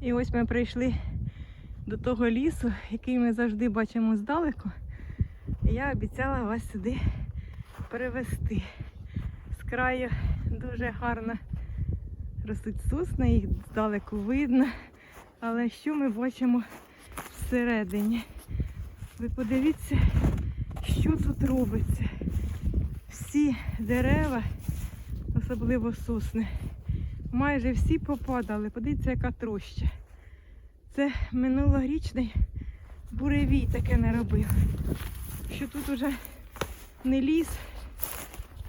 І ось ми прийшли до того лісу, який ми завжди бачимо здалеку. І я обіцяла вас сюди перевести. З краю дуже гарно ростуть сосни, їх здалеку видно. Але що ми бачимо всередині? Ви подивіться, що тут робиться. Всі дерева, особливо сосни, майже всі попадали. Подивіться, яка троща. Це минулорічний буревій таке не робив. Що тут уже не ліс,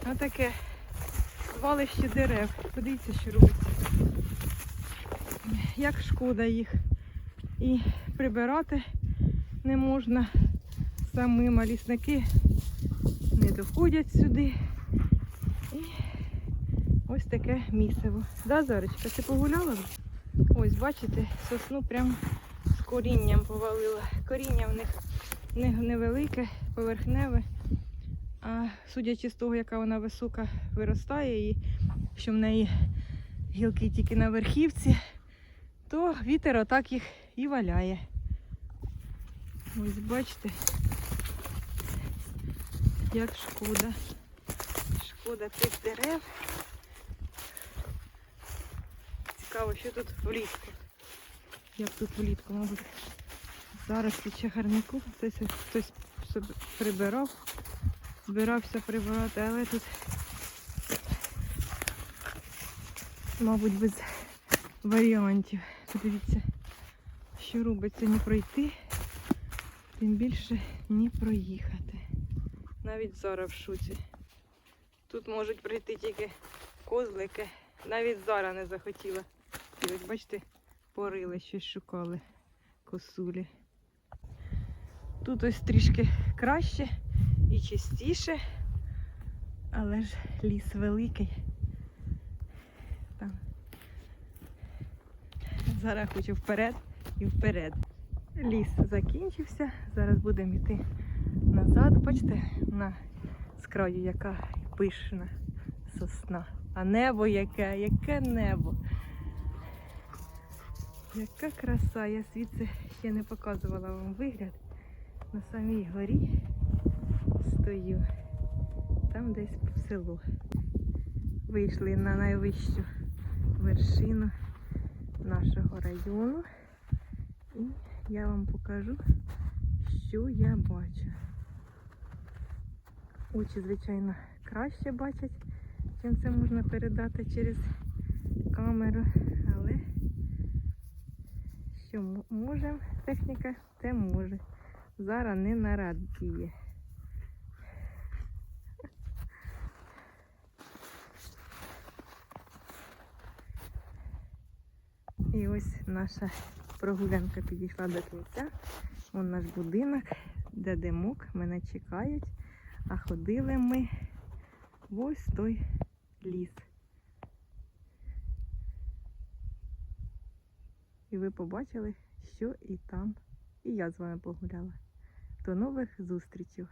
а таке звалище дерев. Подивіться, що робиться. Як шкода їх. І прибирати не можна самим, а лісники не доходять сюди. Ось таке місиво. Да, Зарочка, ти погуляла? Ось, бачите, сосну прям з корінням повалила. Коріння в них не- невелике, поверхневе. А судячи з того, яка вона висока виростає, і що в неї гілки тільки на верхівці, то вітер отак їх і валяє. Ось бачите, як шкода. Шкода тих дерев. Цікаво, що тут влітку. Як тут влітку, мабуть. Зараз під чагарнику хтось, хтось прибирав, збирався прибирати, але тут, мабуть, без варіантів. Подивіться, що робиться не пройти, тим більше не проїхати. Навіть зараз в шуці. Тут можуть прийти тільки козлики. Навіть зараз не захотіла. І ось бачите, порили, щось шукали косулі. Тут ось трішки краще і чистіше, але ж ліс великий. Там. Зараз хочу вперед і вперед. Ліс закінчився. Зараз будемо йти назад. Бачите, на з краю яка пишна сосна. А небо яке, яке небо. Яка краса, я звідси ще не показувала вам вигляд. На самій горі стою. Там десь село. Вийшли на найвищу вершину нашого району. І я вам покажу, що я бачу. Очі, звичайно, краще бачать, чим це можна передати через камеру, що м- може техніка, те може. Зараз не нарадіє. І ось наша прогулянка підійшла до кінця. Вон наш будинок, де димок, мене чекають. А ходили ми в ось той ліс. І ви побачили, що і там. І я з вами погуляла. До нових зустрічей!